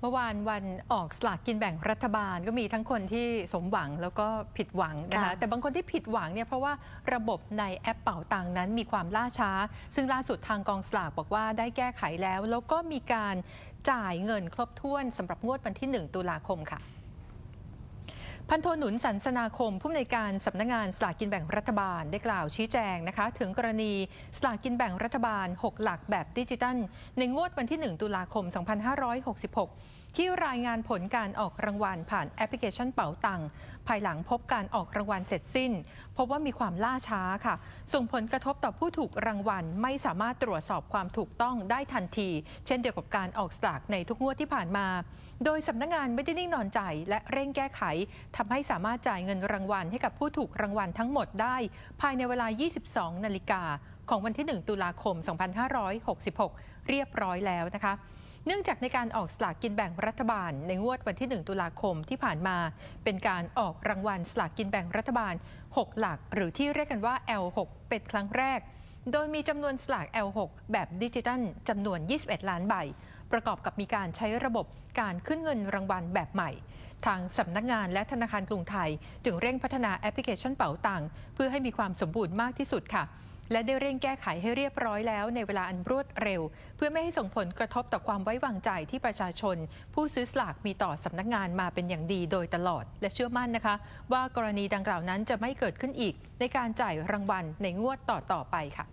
เมื่อวานวันออกสลากกินแบ่งรัฐบาลก็มีทั้งคนที่สมหวังแล้วก็ผิดหวังนะคะค่ะแต่บางคนที่ผิดหวังเนี่ยเพราะว่าระบบในแอปเป่าตังค์นั้นมีความล่าช้า ซึ่งล่าสุดทางกองสลากบอกว่าได้แก้ไขแล้ว แล้วก็มีการจ่ายเงินครบถ้วนสำหรับงวดวันที่ 1 ตุลาคมค่ะ พันโทหนุนสันสนาคมผู้อำนวยการสำนักงานสลากกินแบ่งรัฐบาลได้กล่าวชี้แจงนะคะ ถึงกรณีสลากกินแบ่งรัฐบาล 6 หลักแบบดิจิตัล ในงวดวันที่ 1 ตุลาคม 2566 ที่รายงานผลการออกรางวัลผ่านแอปพลิเคชันเป๋าตังค์ภายหลังพบการออกรางวัลเสร็จสิ้น พบว่ามีความล่าช้าค่ะ ส่งผลกระทบต่อผู้ถูกรางวัลไม่สามารถตรวจสอบความถูกต้องได้ทันที เช่นเดียวกับการออกสลากในทุกงวดที่ผ่านมา โดยสำนักงานไม่ได้นิ่งนอนใจและเร่งแก้ไขทำให้สามารถจ่ายเงินรางวัลให้กับผู้ถูกรางวัลทั้งหมดได้ ภายในเวลา 22 นาฬิกาของวันที่ 1 ตุลาคม 2566 เรียบร้อยแล้วนะคะ เนื่องจากในการออกสลากกินแบ่งรัฐบาล ในงวดวันที่ 1 ตุลาคมที่ผ่านมา เป็นการออกรางวัลสลากกินแบ่งรัฐบาล 6 หลัก หรือที่เรียกกันว่า L6 เป็นครั้งแรก โดยมีจำนวนสลาก L6 แบบดิจิตัลจำนวน 21 ล้านใบ ประกอบกับมีการใช้ระบบการขึ้นเงินรางวัลแบบใหม่ทางสำนักงานและธนาคารกรุงไทย จึงเร่งพัฒนาแอปพลิเคชันเป๋าตังเพื่อให้มีความสมบูรณ์มากที่สุดค่ะ และได้เร่งแก้ไขให้เรียบร้อยแล้วในเวลาอันรวดเร็ว เพื่อไม่ให้ส่งผลกระทบต่อความไว้วางใจที่ประชาชน ผู้ซื้อสลากมีต่อสำนักงานมาเป็นอย่างดีโดยตลอด และเชื่อมั่นนะคะ ว่ากรณีดังกล่าวนั้นจะไม่เกิดขึ้นอีกในการจ่ายรางวัลในงวดต่อๆไปค่ะ